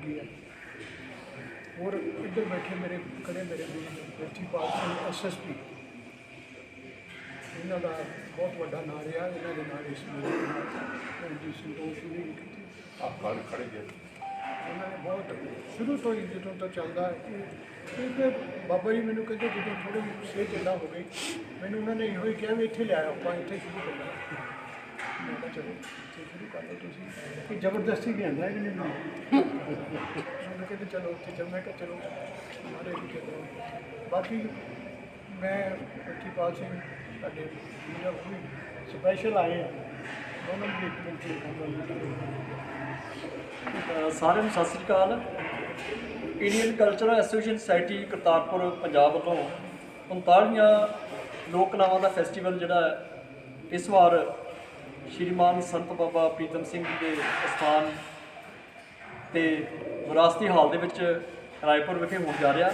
ਲੱਗੀ ਹੈ। ਔਰ ਇੱਧਰ ਬੈਠੇ ਮੇਰੇ ਖੜੇ ਮੇਰੇ ਗੁਰਜੀ ਪਾਲ ਸਿੰਘ ਐਸਐਸਪੀ ਇਹਨਾਂ ਦਾ ਬਹੁਤ ਵੱਡਾ ਨਾਂ ਰਿਹਾ ਇਹਨਾਂ ਦੇ ਨਾਲ ਇਸ ਨੂੰ ਜੀ ਸੰਤੋਸ਼ ਨੇ ਕੀਤੀ ਆਪ ਨਾਲ ਖੜੇ ਜੇ। ਇਹਨਾਂ ਨੇ ਬਹੁਤ ਸ਼ੁਰੂ ਤੋਂ ਹੀ ਜਦੋਂ ਤੋਂ ਚੱਲਦਾ ਇਹ ਤੇ ਬਾਬਾ ਜੀ ਮੈਨੂੰ ਕਹਿੰਦੇ ਜਦੋਂ ਥੋੜੀ ਜਿਹੀ ਸੇ ਚੰਦਾ ਹੋ ਗਈ ਮੈਨੂੰ ਉਹਨਾਂ ਨੇ ਇਹੋ ਹੀ ਕਿਹਾ ਵੀ ਇੱਥੇ ਲਿਆਓ ਆਪਾਂ ਇੱਥੇ ਸ਼ੁਰੂ ਕਰਨਾ ਚਲੋ ਇੱਥੇ ਸ਼ੁਰੂ ਕਰ ਲਓ ਤੁਸੀਂ। ਕਿ ਜ਼ਬਰਦਸਤੀ ਵੀ ਆਂਦਾ ਕਿ ਨਹੀਂ? ਉਹਨੇ ਕਹਿੰਦੇ ਚਲੋ ਉੱਥੇ ਚੱਲ। ਮੈਂ ਕਿਹਾ ਚਲੋ ਮਾਰੇ ਵੀ ਚਲੋ। ਬਾਕੀ ਮੈਂ ਪ੍ਰਿਤੀਪਾਲ ਸਿੰਘ ਸਾਡੇ ਵੀਰਾ ਵੀ ਸਪੈਸ਼ਲ ਆਏ ਆ। ਉਹਨਾਂ ਨੂੰ ਵੀ ਇੱਕ ਮਿੰਟ ਦੇ ਅ, ਸਾਰਿਆਂ ਨੂੰ ਸਤਿ ਸ੍ਰੀ ਅਕਾਲ। Indian cultural association society Kartarpur Punjab ਵੱਲੋਂ 39ਵਾਂ ਲੋਕ ਕਲਾਵਾਂ ਦਾ ਫੈਸਟੀਵਲ ਜਿਹੜਾ ਇਸ ਵਾਰ ਸ਼੍ਰੀਮਾਨ ਸੰਤ ਬਾਬਾ ਪ੍ਰੀਤਮ ਸਿੰਘ ਜੀ ਦੇ ਸਥਾਨ ਤੇ ਵਿਰਾਸਤੀ ਹਾਲ ਦੇ ਵਿੱਚ ਰਾਏਪੁਰ ਵਿਖੇ ਹੋਣ ਜਾ ਰਿਹਾ।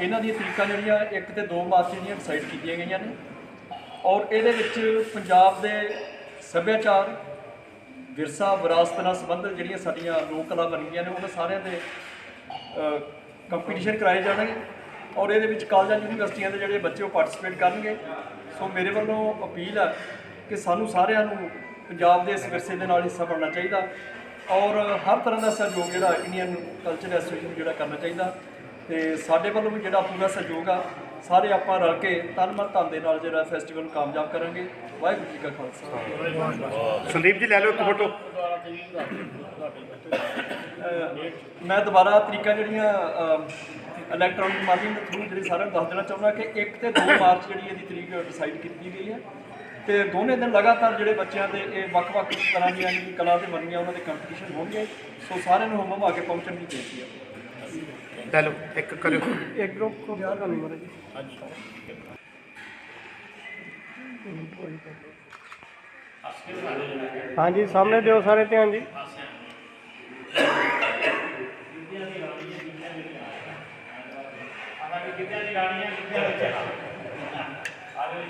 ਇਹਨਾਂ ਦੀਆਂ ਤਰੀਕਾਂ ਜਿਹੜੀਆਂ 1 ਤੇ 2 ਮਾਰਚ ਜਿਹੜੀਆਂ ਡਿਸਾਈਡ ਕੀਤੀਆਂ ਗਈਆਂ ਨੇ ਔਰ ਇਹਦੇ ਵਿੱਚ ਪੰਜਾਬ ਦੇ ਸੱਭਿਆਚਾਰ, ਵਿਰਸਾ, ਵਿਰਾਸਤ ਨਾਲ ਸੰਬੰਧਿਤ ਜਿਹੜੀਆਂ ਸਾਡੀਆਂ ਲੋਕ ਕਲਾ ਬਣ ਗਈਆਂ ਨੇ, ਉਹਨਾਂ ਸਾਰਿਆਂ ਦੇ ਕੰਪੀਟੀਸ਼ਨ ਕਰਾਏ ਜਾਣਗੇ ਔਰ ਇਹਦੇ ਵਿੱਚ ਕਾਲਜਾਂ, ਯੂਨੀਵਰਸਿਟੀਆਂ ਦੇ ਜਿਹੜੇ ਬੱਚੇ ਉਹ ਪਾਰਟਿਸਿਪੇਟ ਕਰਨਗੇ। ਸੋ ਮੇਰੇ ਵੱਲੋਂ ਅਪੀਲ ਹੈ ਕਿ ਸਾਨੂੰ ਸਾਰਿਆਂ ਨੂੰ ਪੰਜਾਬ ਦੇ ਇਸ ਵਿਰਸੇ ਦੇ ਨਾਲ ਹਿੱਸਾ ਬਣਨਾ ਚਾਹੀਦਾ ਔਰ ਹਰ ਤਰ੍ਹਾਂ ਦਾ ਸਹਿਯੋਗ ਜਿਹੜਾ ਇੰਡੀਅਨ ਕਲਚਰ ਐਸੋਸੀਏਸ਼ਨ ਜਿਹੜਾ ਕਰਨਾ ਚਾਹੀਦਾ ਤੇ ਸਾਡੇ ਵੱਲੋਂ ਵੀ ਜਿਹੜਾ ਪੂਰਾ ਸਹਿਯੋਗ ਆ ਸਾਰੇ ਆਪਾਂ ਰਲ ਕੇ ਤਨ ਮਨ ਧਨ ਦੇ ਨਾਲ ਜਿਹੜਾ ਫੈਸਟੀਵਲ ਕਾਮਯਾਬ ਕਰਾਂਗੇ। ਵਾਹਿਗੁਰੂ ਜੀ ਕਾ ਖਾਲਸਾ। ਸੰਦੀਪ ਜੀ ਲੈ ਲਓ ਇੱਕ ਫੋਟੋ ਮੈਂ ਦੁਬਾਰਾ ਤਰੀਕਾ ਜਿਹੜੀਆਂ ਇਲੈਕਟ੍ਰੋਨਿਕ ਮਾਧਿਅਮ ਦੇ ਥਰੂ ਜਿਹੜੀ ਸਾਰਿਆਂ ਨੂੰ ਦੱਸ ਦੇਣਾ ਚਾਹੁੰਦਾ ਕਿ 1 ਤੇ 2 ਮਾਰਚ ਜਿਹੜੀ ਇਹਦੀ ਤਰੀਕ ਡਿਸਾਈਡ ਕੀਤੀ ਗਈ ਹੈ। ਤੇ ਦੋਨੇ ਦਿਨ ਲਗਾਤਾਰ ਜਿਹੜੇ ਬੱਚਿਆਂ ਦੇ ਇਹ ਵੱਖ-ਵੱਖ ਤਰ੍ਹਾਂ ਦੀਆਂ ਜਿਹੜੀ ਕਲਾ ਦੇ ਬਣੀਆਂ ਉਹਨਾਂ ਦੇ ਕੰਪੀਟੀਸ਼ਨ ਹੋਣਗੇ। ਸੋ ਸਾਰਿਆਂ ਨੂੰ ਹਮਮ ਆ ਕੇ ਪਹੁੰਚਣ ਦੀ ਬੇਨਤੀ ਹੈ। ਚਲੋ ਇੱਕ ਕਰੋ ਇੱਕ ਗਰੁੱਪ ਕੋ ਯਾਰ ਗੱਲ ਮਰੇ ਜੀ ਹਾਂਜੀ ਸਾਹਮਣੇ ਦਿਓ ਸਾਰੇ ਧਿਆਨ ਜੀ।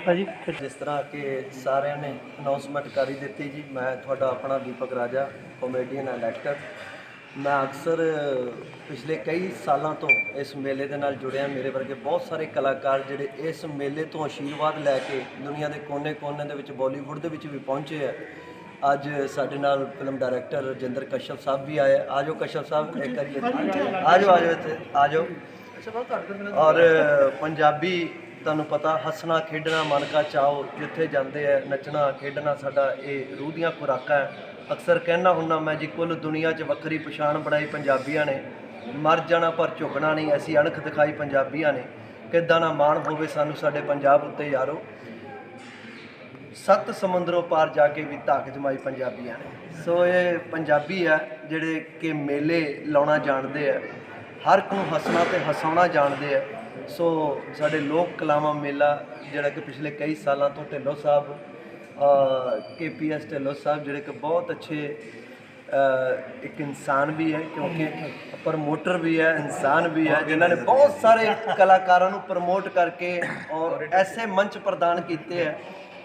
ਭਾਜੀ ਜਿਸ ਤਰ੍ਹਾਂ ਕਿ ਸਾਰਿਆਂ ਨੇ ਅਨਾਉਂਸਮੈਂਟ ਕਰ ਹੀ ਦਿੱਤੀ ਜੀ। ਮੈਂ ਤੁਹਾਡਾ ਆਪਣਾ ਦੀਪਕ ਰਾਜਾ ਕਾਮੇਡੀਅਨ ਐਂਡ ਐਕਟਰ ਮੈਂ ਅਕਸਰ ਪਿਛਲੇ ਕਈ ਸਾਲਾਂ ਤੋਂ ਇਸ ਮੇਲੇ ਦੇ ਨਾਲ ਜੁੜਿਆ। ਮੇਰੇ ਵਰਗੇ ਬਹੁਤ ਸਾਰੇ ਕਲਾਕਾਰ ਜਿਹੜੇ ਇਸ ਮੇਲੇ ਤੋਂ ਆਸ਼ੀਰਵਾਦ ਲੈ ਕੇ ਦੁਨੀਆ ਦੇ ਕੋਨੇ-ਕੋਨੇ ਦੇ ਵਿੱਚ ਬਾਲੀਵੁੱਡ ਦੇ ਵਿੱਚ ਵੀ ਪਹੁੰਚੇ ਆ। ਅੱਜ ਸਾਡੇ ਨਾਲ ਫਿਲਮ ਡਾਇਰੈਕਟਰ ਰਜਿੰਦਰ ਕਸ਼ਪ ਸਾਹਿਬ ਵੀ ਆਏ ਆ। ਆ ਜਾਓ ਕਸ਼ਪ ਸਾਹਿਬ ਇੱਕ ਵਾਰੀ ਇੱਥੇ। ਆ ਜਾਓ ਆ ਜਾਓ ਇੱਥੇ। ਆ ਜਾਓ ਔਰ ਪੰਜਾਬੀ ਤੁਹਾਨੂੰ ਪਤਾ, ਹੱਸਣਾ, ਖੇਡਣਾ, ਮਨ ਕਾ ਚਾਓ, ਜਿੱਥੇ ਜਾਂਦੇ ਆ, ਨੱਚਣਾ, ਖੇਡਣਾ ਸਾਡਾ ਇਹ ਰੂਹ ਦੀਆਂ ਖੁਰਾਕਾਂ ਹੈ। ਅਕਸਰ ਕਹਿਣਾ ਹੁੰਨਾ ਮੈਂ ਜੀ, ਕੁੱਲ ਦੁਨੀਆ 'ਚ ਵੱਖਰੀ ਪਛਾਣ ਬਣਾਈ ਪੰਜਾਬੀਆਂ ਨੇ। ਮਰ ਜਾਣਾ ਪਰ ਝੁਕਣਾ ਨਹੀਂ ਐਸੀ ਅਣਖ ਦਿਖਾਈ ਪੰਜਾਬੀਆਂ ਨੇ। ਕਿੱਦਾਂ ਨਾ ਮਾਣ ਹੋਵੇ ਸਾਨੂੰ ਸਾਡੇ ਪੰਜਾਬ ਉੱਤੇ ਯਾਰੋ। ਸੱਤ ਸਮੁੰਦਰੋਂ ਪਾਰ ਜਾ ਕੇ ਵੀ ਧਾਕ ਜਮਾਈ ਪੰਜਾਬੀਆਂ ਨੇ। ਸੋ ਇਹ ਪੰਜਾਬੀ ਆ, ਜਿਹੜੇ ਕਿ ਮੇਲੇ ਲਾਉਣਾ ਜਾਣਦੇ ਆ। ਹਰ ਇੱਕ ਨੂੰ ਹੱਸਣਾ ਤੇ ਹਸਾਉਣਾ ਜਾਣਦੇ ਆ। ਸੋ ਸਾਡੇ ਲੋਕ ਕਲਾਵਾਂ ਮੇਲਾ, ਜਿਹੜਾ ਕਿ ਪਿਛਲੇ ਕਈ ਸਾਲਾਂ ਤੋਂ Dhillon Sahib K P S Dhillon Sahib, ਜਿਹੜੇ ਕਿ ਬਹੁਤ ਅੱਛੇ ਇੱਕ ਇਨਸਾਨ ਵੀ ਹੈ, ਕਿਉਂਕਿ ਪ੍ਰਮੋਟਰ ਵੀ ਹੈ, ਇਨਸਾਨ ਵੀ ਹੈ, ਜਿਨ੍ਹਾਂ ਨੇ ਬਹੁਤ ਸਾਰੇ ਕਲਾਕਾਰਾਂ ਨੂੰ ਪ੍ਰਮੋਟ ਕਰਕੇ ਔਰ ਐਸੇ ਮੰਚ ਪ੍ਰਦਾਨ ਕੀਤੇ ਹੈ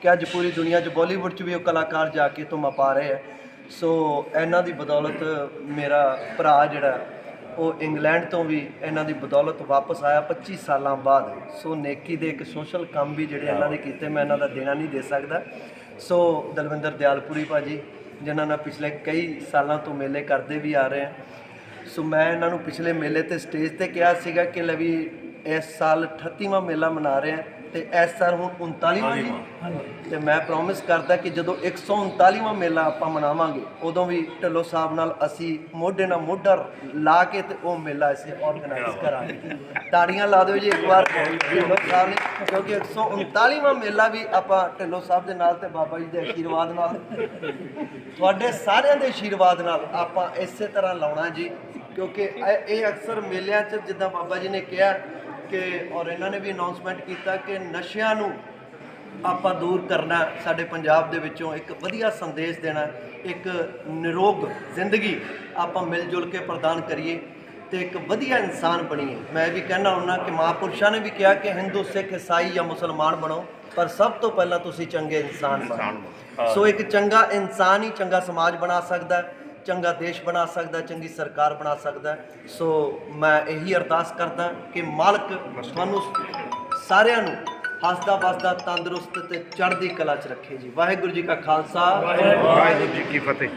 ਕਿ ਅੱਜ ਪੂਰੀ ਦੁਨੀਆ 'ਚ ਬਾਲੀਵੁੱਡ 'ਚ ਵੀ ਉਹ ਕਲਾਕਾਰ ਜਾ ਕੇ ਧੁੰਮਾਂ ਪਾ ਰਹੇ ਹੈ। ਸੋ ਇਹਨਾਂ ਦੀ ਬਦੌਲਤ ਮੇਰਾ ਭਰਾ ਜਿਹੜਾ ਉਹ ਇੰਗਲੈਂਡ ਤੋਂ ਵੀ ਇਹਨਾਂ ਦੀ ਬਦੌਲਤ ਵਾਪਸ ਆਇਆ 25 ਸਾਲਾਂ ਬਾਅਦ। ਸੋ ਨੇਕੀ ਦੇ ਇੱਕ ਸੋਸ਼ਲ ਕੰਮ ਵੀ ਜਿਹੜੇ ਇਹਨਾਂ ਨੇ ਕੀਤੇ, ਮੈਂ ਇਹਨਾਂ ਦਾ ਦੇਣਾ ਨਹੀਂ ਦੇ ਸਕਦਾ। ਸੋ ਦਲਵਿੰਦਰ ਦਿਆਲਪੁਰੀ ਭਾਜੀ, ਜਿਨ੍ਹਾਂ ਨਾਲ ਪਿਛਲੇ ਕਈ ਸਾਲਾਂ ਤੋਂ ਮੇਲੇ ਕਰਦੇ ਵੀ ਆ ਰਹੇ ਆ। ਸੋ ਮੈਂ ਇਹਨਾਂ ਨੂੰ ਪਿਛਲੇ ਮੇਲੇ ਤੇ ਸਟੇਜ ਤੇ ਕਿਹਾ ਸੀਗਾ ਕਿ ਲੈ ਵੀ ਇਸ ਸਾਲ 38ਵਾਂ ਮੇਲਾ ਮਨਾ ਰਹੇ ਆ। ਤੇ ਇਸ ਸਾਲ ਹੁਣ 39ਵਾਂ ਜੀ। ਤੇ ਮੈਂ ਪ੍ਰੋਮਿਸ ਕਰਦਾ ਕਿ ਜਦੋਂ 139ਵਾਂ ਮੇਲਾ ਆਪਾਂ ਮਨਾਵਾਂਗੇ ਉਦੋਂ ਵੀ ਢਿੱਲੋਂ ਸਾਹਿਬ ਨਾਲ ਅਸੀਂ ਮੋਢੇ ਨਾਲ ਮੋਢਾ ਲਾ ਕੇ ਤੇ ਉਹ ਮੇਲਾ ਅਸੀਂ ਆਰਗੇਨਾਈਜ਼ ਕਰਾਂਗੇ। ਤਾੜੀਆਂ ਲਾ ਦਿਓ ਜੀ ਇੱਕ ਵਾਰ। ਢਿੱਲੋਂ ਸਾਹਿਬ ਨੇ ਕਿਉਂਕਿ 139ਵਾਂ ਮੇਲਾ ਵੀ ਆਪਾਂ ਢਿੱਲੋਂ ਸਾਹਿਬ ਦੇ ਨਾਲ ਤੇ ਬਾਬਾ ਜੀ ਦੇ ਆਸ਼ੀਰਵਾਦ ਨਾਲ ਤੁਹਾਡੇ ਸਾਰਿਆਂ ਦੇ ਆਸ਼ੀਰਵਾਦ ਨਾਲ ਆਪਾਂ ਇਸੇ ਤਰ੍ਹਾਂ ਲਾਉਣਾ ਜੀ। ਕਿਉਂਕਿ ਇਹ ਅਕਸਰ ਮੇਲਿਆਂ 'ਚ ਜਿੱਦਾਂ ਬਾਬਾ ਜੀ ਨੇ ਕਿਹਾ ਕਿ ਔਰ ਇਹਨਾਂ ਨੇ ਵੀ ਅਨਾਉਂਸਮੈਂਟ ਕੀਤਾ ਕਿ ਨਸ਼ਿਆਂ ਨੂੰ ਆਪਾਂ ਦੂਰ ਕਰਨਾ ਸਾਡੇ ਪੰਜਾਬ ਦੇ ਵਿੱਚੋਂ ਇੱਕ ਵਧੀਆ ਸੰਦੇਸ਼ ਦੇਣਾ ਇੱਕ ਨਿਰੋਗ ਜ਼ਿੰਦਗੀ ਆਪਾਂ ਮਿਲ ਜੁਲ ਕੇ ਪ੍ਰਦਾਨ ਕਰੀਏ ਤੇ ਇੱਕ ਵਧੀਆ ਇਨਸਾਨ ਬਣੀਏ। ਮੈਂ ਵੀ ਕਹਿਣਾ ਹੁੰਨਾ ਕਿ ਮਹਾਂਪੁਰਸ਼ਾਂ ਨੇ ਵੀ ਕਿਹਾ ਕਿ ਹਿੰਦੂ ਸਿੱਖ ਈਸਾਈ ਜਾਂ ਮੁਸਲਮਾਨ ਬਣੋ ਪਰ ਸਭ ਤੋਂ ਪਹਿਲਾਂ ਤੁਸੀਂ ਚੰਗੇ ਇਨਸਾਨ ਬਣੋ। ਸੋ ਇੱਕ ਚੰਗਾ ਇਨਸਾਨ ਹੀ ਚੰਗਾ ਸਮਾਜ ਬਣਾ ਸਕਦਾ ਹੈ। ਚੰਗਾ ਦੇਸ਼ ਬਣਾ ਸਕਦਾ ਚੰਗੀ ਸਰਕਾਰ ਬਣਾ ਸਕਦਾ। ਸੋ ਮੈਂ ਇਹੀ ਅਰਦਾਸ ਕਰਦਾ ਕਿ ਮਾਲਕ ਤੁਹਾਨੂੰ ਸਾਰਿਆਂ ਨੂੰ ਹੱਸਦਾ ਵਸਦਾ ਤੰਦਰੁਸਤ ਤੇ ਚੜ੍ਹਦੀ ਕਲਾ 'ਚ ਰੱਖੇ ਜੀ। ਵਾਹਿਗੁਰੂ ਜੀ ਕਾ ਖਾਲਸਾ। ਵਾਹਿਗੁਰੂ ਜੀ ਕੀ ਫਤਿਹ।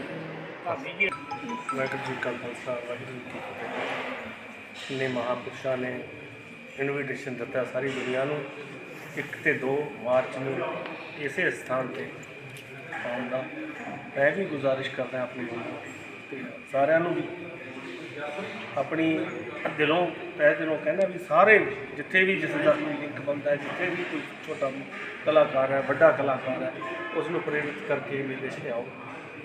ਵਾਹਿਗੁਰੂ ਜੀ ਕਾ ਖਾਲਸਾ ਵਾਹਿਗੁਰੂ ਜੀ ਕੀ ਫਤਿਹ। ਨੇ ਮਹਾਪੁਰਸ਼ਾਂ ਨੇ ਇਨਵੀਟੇਸ਼ਨ ਦਿੱਤਾ ਸਾਰੀ ਦੁਨੀਆ ਨੂੰ। 1 ਤੇ 2 ਮਾਰਚ ਨੂੰ ਇਸੇ ਸਥਾਨ ਤੇ ਆਉਣ ਦਾ। ਮੈਂ ਵੀ ਗੁਜ਼ਾਰਿਸ਼ ਕਰਦਾ ਆਪਣੀ ਵੱਲੋਂ ਤੇ ਸਾਰਿਆਂ ਨੂੰ ਵੀ ਆਪਣੀ ਦਿਲੋਂ, ਤਹਿ ਦਿਲੋਂ ਕਹਿੰਦਾ ਵੀ ਸਾਰੇ ਜਿੱਥੇ ਵੀ ਜਿਸ ਦਾ ਕੋਈ ਇੱਕ ਬੰਦਾ ਹੈ, ਜਿੱਥੇ ਵੀ ਕੋਈ ਛੋਟਾ ਕਲਾਕਾਰ ਹੈ, ਵੱਡਾ ਕਲਾਕਾਰ ਹੈ ਉਸ ਨੂੰ ਪ੍ਰੇਰਿਤ ਕਰਕੇ ਮੇਲੇ 'ਚ ਲਿਆਓ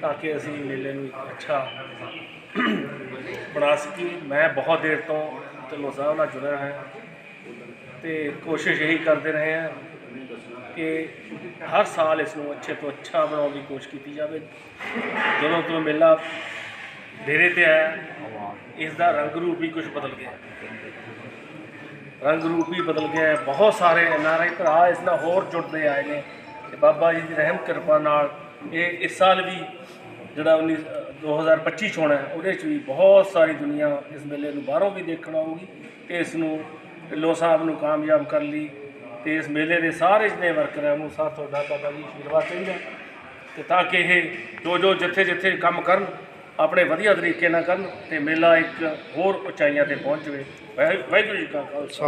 ਤਾਂ ਕਿ ਅਸੀਂ ਮੇਲੇ ਨੂੰ ਇੱਕ ਅੱਛਾ ਬਣਾ ਸਕੀਏ। ਮੈਂ ਬਹੁਤ ਦੇਰ ਤੋਂ ਢਿੱਲੋਂ ਸਾਹਿਬ ਨਾਲ ਜੁੜਿਆ ਹਾਂ ਤੇ ਕੋਸ਼ਿਸ਼ ਇਹੀ ਕਰਦੇ ਰਹੇ ਹਾਂ ਕਿ ਹਰ ਸਾਲ ਇਸ ਨੂੰ ਅੱਛੇ ਤੋਂ ਅੱਛਾ ਬਣਾਉਣ ਦੀ ਕੋਸ਼ਿਸ਼ ਕੀਤੀ ਜਾਵੇ। ਜਦੋਂ ਤੋਂ ਮੇਲਾ ਡੇਰੇ ਤੇ ਆਇਆ ਇਸ ਦਾ ਰੰਗ ਰੂਪ ਵੀ ਕੁਝ ਬਦਲ ਗਿਆ। ਰੰਗ ਰੂਪ ਵੀ ਬਦਲ ਗਿਆ। ਬਹੁਤ ਸਾਰੇ ਐਨਆਰਆਈ ਭਰਾ ਇਸ ਨਾਲ ਹੋਰ ਜੁੜਦੇ ਆਏ ਨੇ ਤੇ ਬਾਬਾ ਜੀ ਦੀ ਰਹਿਮ ਕਿਰਪਾ ਨਾਲ ਇਹ ਇਸ ਸਾਲ ਵੀ ਜਿਹੜਾ 19 2025 ਚ ਹੋਣਾ ਉਹਦੇ ਚ ਵੀ ਬਹੁਤ ਸਾਰੀ ਦੁਨੀਆ ਇਸ ਮੇਲੇ ਨੂੰ ਬਾਹਰੋਂ ਵੀ ਦੇਖਣ ਆਊਗੀ ਤੇ ਇਸ ਨੂੰ ਢਿੱਲੋਂ ਸਾਹਿਬ ਨੂੰ ਕਾਮਯਾਬ ਕਰ ਲਈ ਤੇ ਇਸ ਮੇਲੇ ਦੇ ਸਾਰੇ ਜਿਹਨੇ ਵਰਕਰਾਂ ਨੂੰ ਸਾਥ ਤੁਹਾਡਾ ਬਾਬਾ ਜੀ ਆਸ਼ੀਰਵਾਦ ਚਾਹੀਦਾ ਤੇ ਤਾਂ ਕਿ ਇਹ ਜੋ ਜੋ ਜਿੱਥੇ ਜਿੱਥੇ ਕੰਮ ਕਰਨ ਆਪਣੇ ਵਧੀਆ ਤਰੀਕੇ ਨਾਲ ਕਰਨ ਤੇ ਮੇਲਾ ਇੱਕ ਹੋਰ ਉਚਾਈਆਂ ਤੇ ਪਹੁੰਚ ਜਾਵੇ। ਵਾਹਿ- ਵਾਹਿਗੁਰੂ ਜੀ ਕਾ ਖਾਲਸਾ।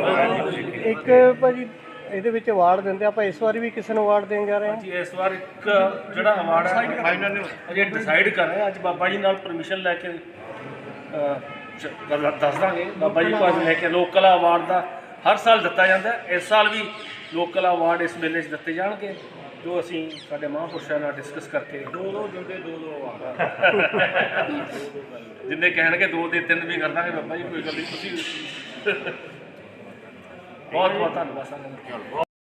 ਵਾਹਿਗੁਰੂ ਜੀ ਕੀ ਇੱਕ ਭਾਜੀ ਇਹਦੇ ਵਿੱਚ ਅਵਾਰਡ ਦਿੰਦੇ ਆਪਾਂ ਇਸ ਵਾਰੀ ਵੀ ਕਿਸੇ ਨੂੰ ਅਵਾਰਡ ਦੇਣ ਜਾ ਰਹੇ ਹਾਂ? ਜੀ ਇਸ ਵਾਰ ਇੱਕ ਜਿਹੜਾ ਅਵਾਰਡ ਹੈ ਫਾਈਨਲ ਅਜੇ ਡਿਸਾਈਡ ਕਰ ਰਹੇ ਅੱਜ ਬਾਬਾ ਜੀ ਨਾਲ ਪਰਮਿਸ਼ਨ ਲੈ ਕੇ ਦੱਸ ਦਾਂਗੇ। ਬਾਬਾ ਜੀ ਕੋਲ ਲੈ ਕੇ ਲੋਕ ਕਲਾ ਅਵਾਰਡ ਦਾ ਹਰ ਸਾਲ ਦਿੱਤਾ ਜਾਂਦਾ। ਇਸ ਸਾਲ ਵੀ ਲੋਕ ਕਲਾ ਅਵਾਰਡ ਇਸ ਮੇਲੇ 'ਚ ਦਿੱਤੇ ਜਾਣਗੇ। ਜੋ ਅਸੀਂ ਸਾਡੇ ਮਹਾਂਪੁਰਸ਼ਾਂ ਨਾਲ ਡਿਸਕਸ ਕਰਕੇ ਦੋ ਦੋ ਦਿੰਦੇ ਦੋ ਦੋ ਅਵਾਰਡ ਜਿੰਨੇ ਕਹਿਣਗੇ ਦੋ ਦੇ ਤਿੰਨ ਵੀ ਕਰ ਦਾਂਗੇ ਬਾਬਾ ਜੀ ਕੋਈ ਗੱਲ ਨਹੀਂ ਤੁਸੀਂ ਬਹੁਤ ਬਹੁਤ ਧੰਨਵਾਦ ਦਾ